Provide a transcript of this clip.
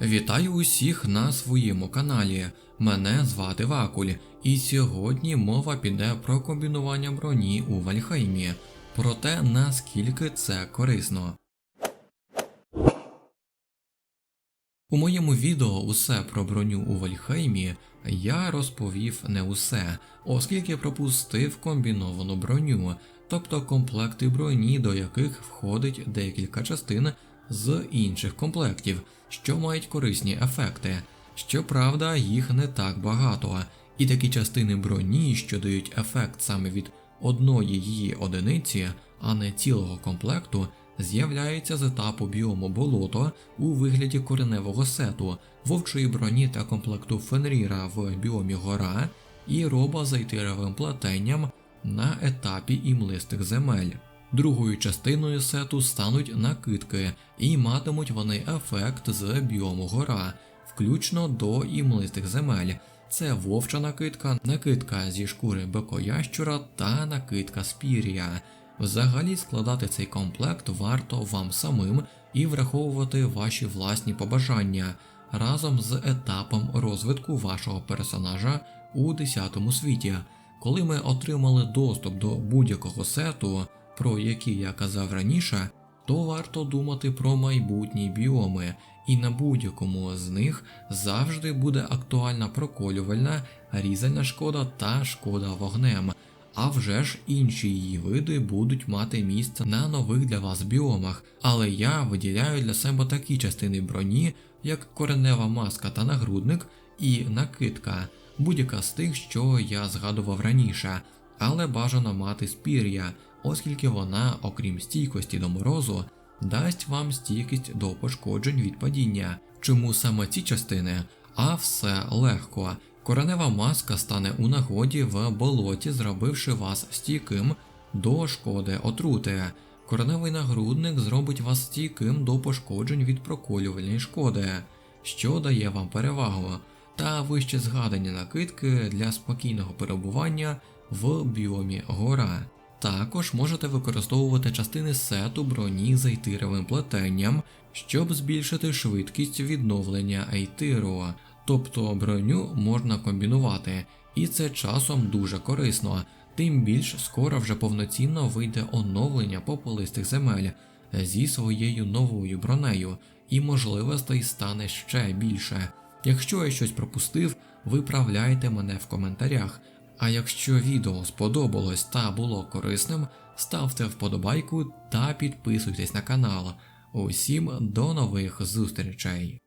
Вітаю усіх на своєму каналі. Мене звати Вакуль, і сьогодні мова піде про комбінування броні у Вальхеймі, про те, наскільки це корисно. У моєму відео усе про броню у Вальхеймі я розповів не усе, оскільки пропустив комбіновану броню, тобто комплекти броні, до яких входить декілька частин з інших комплектів, що мають корисні ефекти. Щоправда, їх не так багато, і такі частини броні, що дають ефект саме від одної її одиниці, а не цілого комплекту, з'являються з етапу біому болото у вигляді кореневого сету, вовчої броні та комплекту Фенріра в біомі гора і роба з айтировим плетенням на етапі імлистих земель. Другою частиною сету стануть накидки, і матимуть вони ефект з біому гора, включно до імлистих земель. Це вовча накидка, накидка зі шкури бекоящура та накидка спір'я. Взагалі складати цей комплект варто вам самим і враховувати ваші власні побажання разом з етапом розвитку вашого персонажа у 10 світі. Коли ми отримали доступ до будь-якого сету, про який я казав раніше, то варто думати про майбутні біоми, і на будь-якому з них завжди буде актуальна проколювальна, різальна шкода та шкода вогнем. А вже ж інші її види будуть мати місце на нових для вас біомах, але я виділяю для себе такі частини броні, як коренева маска та нагрудник і накидка, будь-яка з тих, що я згадував раніше, але бажано мати спір'я, оскільки вона, окрім стійкості до морозу, дасть вам стійкість до пошкоджень від падіння. Чому саме ці частини? А все легко. Коренева маска стане у нагоді в болоті, зробивши вас стійким до шкоди отрути. Кореневий нагрудник зробить вас стійким до пошкоджень від проколювальної шкоди, що дає вам перевагу, та вище згадані накидки для спокійного перебування в біомі гора. Також можете використовувати частини сету броні з ейтировим плетенням, щоб збільшити швидкість відновлення ейтиру. Тобто броню можна комбінувати, і це часом дуже корисно, тим більш скоро вже повноцінно вийде оновлення попелистих земель зі своєю новою бронею, і можливостей стане ще більше. Якщо я щось пропустив, виправляйте мене в коментарях. А якщо відео сподобалось та було корисним, ставте вподобайку та підписуйтесь на канал. Усім до нових зустрічей!